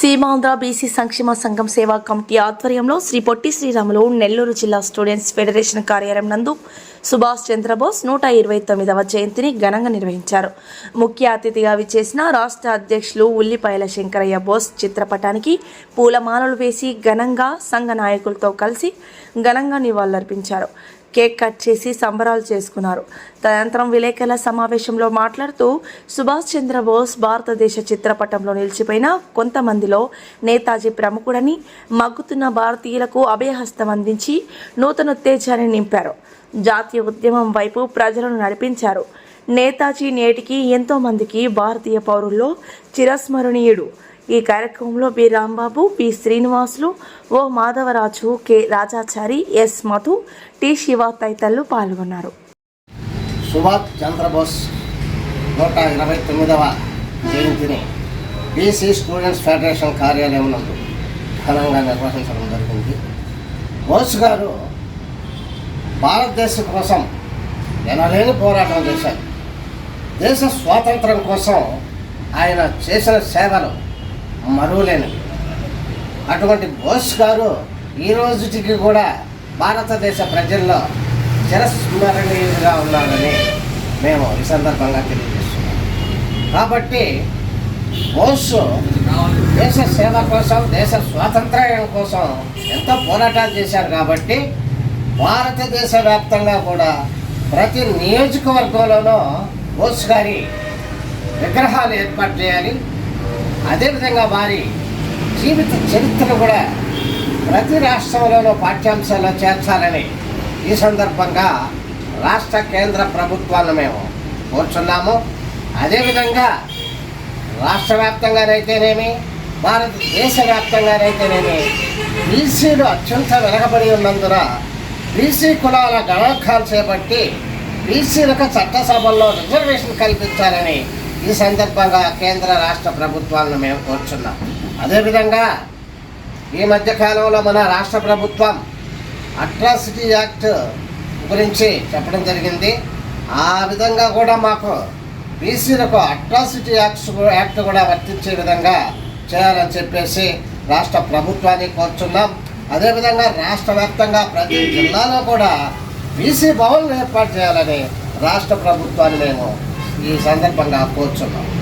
Seemandhra BC సంక్షేమ సంఘం సేవా కమిటీ ఆధ్వర్యంలో శ్రీ పొట్టి శ్రీరాములు నెల్లూరు జిల్లా స్టూడెంట్స్ ఫెడరేషన్ కార్యాలయం నందు సుభాష్ చంద్రబోస్ నూట ఇరవై తొమ్మిదవ జయంతిని ఘనంగా నిర్వహించారు. ముఖ్య అతిథిగా విచ్చేసిన రాష్ట్ర అధ్యక్షులు ఉల్లిపాయల శంకరయ్య బోస్ చిత్రపటానికి పూలమాలలు వేసి ఘనంగా సంఘ నాయకులతో కలిసి ఘనంగా నివాళులర్పించారు. కేక్ కట్ చేసి సంబరాలు చేసుకున్నారు. తదనంతరం విలేకరుల సమావేశంలో మాట్లాడుతూ సుభాష్ చంద్రబోస్ భారతదేశ చిత్రపటంలో నిలిచిపోయిన కొంతమందిలో నేతాజీ ప్రముఖుడని మగ్గుతున్న భారతీయులకు అభయహస్తం అందించి నూతన ఉత్తేజాన్ని నింపారు. జాతీయ ఉద్యమం వైపు ప్రజలను నడిపించారు. నేతాజీ నేటికి ఎంతోమందికి భారతీయ పౌరుల్లో చిరస్మరణీయుడు. ఈ కార్యక్రమంలో B. Rambabu P Srinivasulu O. Madhavaraju K. Rajachari S. Madhu T. Shiva తదితరులు పాల్గొన్నారు. సుభాష్ చంద్రబోస్ నూట ఇరవై తొమ్మిదవ జయంతిని బీసీ స్టూడెంట్స్ ఫెడరేషన్ కార్యాలయం నందు ఘనంగా నిర్వహించడం జరిగింది. బోస్ గారు భారతదేశం కోసం ఎనలేని పోరాటం చేశారు. దేశ స్వాతంత్రం కోసం ఆయన చేసిన సేవలు మరువలేనివి అటువంటి బోస్ గారు ఈ రోజుటికి కూడా భారతదేశ ప్రజల్లో చిరస్మరణీయులుగా ఉన్నారని మేము ఈ సందర్భంగా తెలియజేస్తున్నాం. కాబట్టి బోస్ దేశ సేవ కోసం దేశ స్వాతంత్ర్యం కోసం ఎంతో పోరాటాలు చేశారు కాబట్టి భారతదేశ వ్యాప్తంగా కూడా ప్రతి నియోజకవర్గంలోనూ బోస్ గారి విగ్రహాలు ఏర్పాటు చేయాలి. అదేవిధంగా వారి జీవిత చరిత్ర కూడా ప్రతి రాష్ట్రంలోనూ పాఠ్యాంశాల్లో చేర్చాలని ఈ సందర్భంగా రాష్ట్ర కేంద్ర ప్రభుత్వాలను మేము కోరుచున్నాము. అదేవిధంగా రాష్ట్ర వ్యాప్తంగానైతేనేమి భారతదేశ వ్యాప్తంగానైతేనేమి బీసీలు అత్యంత వెనకబడి ఉన్నందున బీసీ కులాల గణాంకాలు చేపట్టి బీసీలకు చట్టసభల్లో రిజర్వేషన్ కల్పించాలని ఈ సందర్భంగా కేంద్ర రాష్ట్ర ప్రభుత్వాలను మేము కోరుచున్నాం. అదేవిధంగా ఈ మధ్య కాలంలో మన రాష్ట్ర ప్రభుత్వం అట్రాసిటీ యాక్ట్ గురించి చెప్పడం జరిగింది. ఆ విధంగా కూడా మాకు బీసీలకు అట్రాసిటీ యాక్ట్స్ యాక్ట్ కూడా వర్తించే విధంగా చేయాలని చెప్పేసి రాష్ట్ర ప్రభుత్వాన్ని కోరుచున్నాం. అదేవిధంగా రాష్ట్ర వ్యాప్తంగా ప్రతి జిల్లాలో కూడా బీసీ భవన్లు ఏర్పాటు చేయాలని రాష్ట్ర ప్రభుత్వాన్ని మేము ఈ సందర్భంగా కోరుచున్నాం.